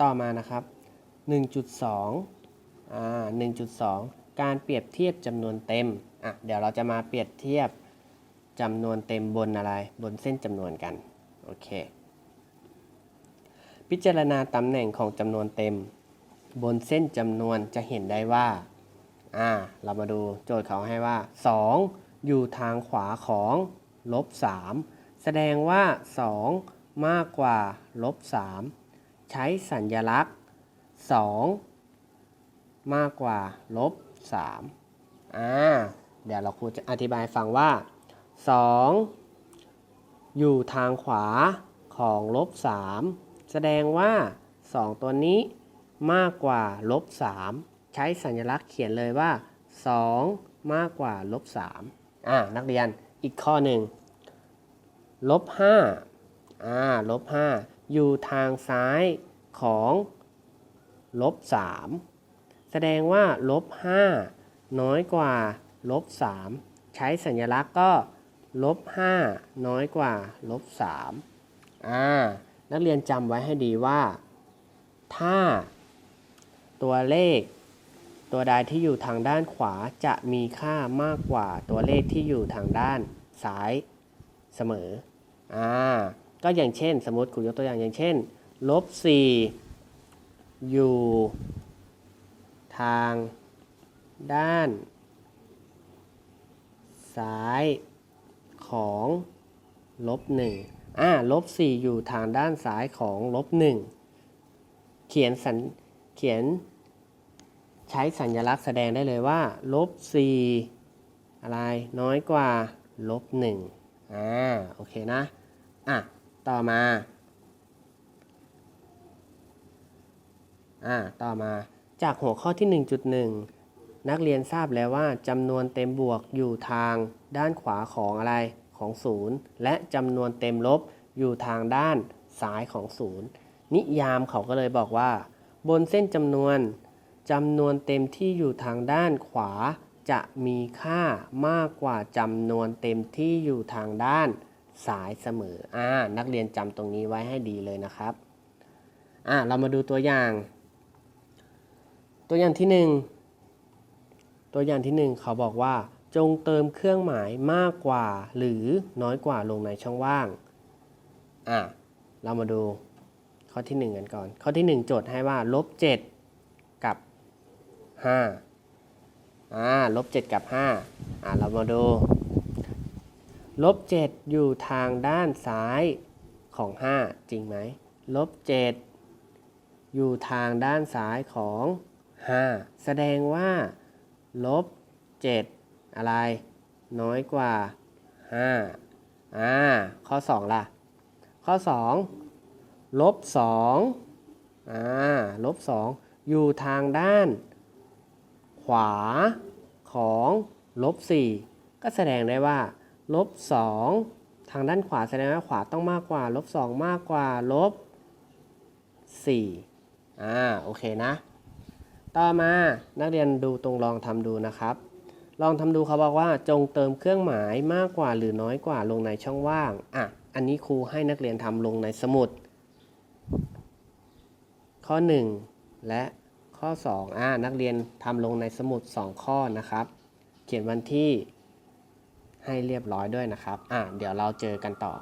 ต่อมานะครับ 1.2อ่า1.2 การเปรียบเทียบจำนวนเต็มอะเดี๋ยวเราจะมาเปรียบเทียบจำนวนเต็มบนอะไร บนเส้นจำนวนกัน โอเค พิจารณาตำแหน่งของจำนวนเต็ม บนเส้นจำนวนจะเห็นได้ว่าอ่าเรามาดูโจทย์เขาให้ว่า 2 อยู่ทางขวาของลบ3แสดงว่า 2 มากกว่าลบ3 ใช้สัญญลักษณ์ 2 มากกว่าลบ3อ่าเดี๋ยวเราครูจะอธิบายฟังว่า 2 อยู่ทางขวาของลบ3แสดงว่า 2 ตัวนี้มากกว่าลบ3ใช้สัญลักษณ์เขียนเลยว่า 2 มากกว่าลบ3อ่านักเรียนอีกข้อหนึ่งลบ5อ่าลบ5 อยู่ทางซ้ายของลบ3แสดงว่าลบ5น้อยกว่าลบ3ใช้สัญลักษณ์ก็ลบ5น้อยกว่าลบ3อ่านักเรียนจำไว้ให้ดีว่า ถ้า ตัวเลข ตัวใดที่อยู่ทางด้านขวาจะมีค่ามากกว่าตัวเลขที่อยู่ทางด้านซ้ายเสมออ่า ก็อย่างเช่น สมมติครูยกตัวอย่างอย่างเช่นลบ4อยู่ทางด้านซ้ายของลบหนึ่งอ่าลบสี่อยู่ทางด้านซ้ายของลบหนึ่งเขียนสัญเขียนใช้สัญลักษณ์แสดงได้เลยว่าลบสี่อะไรน้อยกว่าลบหนึ่งอ่าโอเคนะอะ ต่อมาอ่าต่อมาจากหัวข้อที่ 1.1 นักเรียนทราบแล้วว่าจำนวนเต็มบวกอยู่ทางด้านขวาของอะไรของศูนย์และจำนวนเต็มลบอยู่ทางด้านซ้ายของศูนย์นิยามเขาก็เลยบอกว่า บนเส้นจำนวนจำนวนเต็มที่อยู่ทางด้านขวาจะมีค่ามากกว่าจำนวนเต็มที่อยู่ทางด้าน ซ้ายเสมออ่านักเรียนจำตรงนี้ไว้ให้ดีเลยนะครับอ่าเรามาดูตัวอย่าง ตัวอย่างที่หนึ่งตัวอย่างที่หนึ่งเขาบอกว่า จงเติมเครื่องหมายมากกว่าหรือน้อยกว่าลงในช่องว่างอะเรามาดูข้อที่หนึ่งกันก่อน ข้อที่หนึ่งโจทย์ให้ว่าลบเจ็ดกับห้าอ่าลบเจ็ดกับห้าอ่าเรามาดู ลบเจ็ดอยู่ทางด้านซ้ายของห้าจริงไหมลบเจ็ดอยู่ทางด้านซ้ายของ 5 แสดงว่าลบ7อะไร น้อยกว่า 5 อ่า ข้อ 2 ล่ะ ข้อ 2 ลบ2อ่าลบ2อยู่ทางด้าน ขวาของลบ4ก็แสดงได้ว่า ลบ2ทางด้านขวาแสดงว่าขวาต้องมากกว่าลบ2มากกว่าลบ4อ่าโอเคนะ ต่อมานักเรียนดูตรงลองทำดูนะครับ ลองทำดูเขาบอกว่าจงเติมเครื่องหมายมากกว่าหรือน้อยกว่าลงในช่องว่างอะอันนี้ครูให้นักเรียนทำลงในสมุด ข้อ 1 และข้อ2อ่านักเรียนทำลงในสมุด 2 ข้อนะครับ เขียนวันที่ ให้เรียบร้อยด้วยนะครับ อะเดี๋ยวเราเจอกันต่อ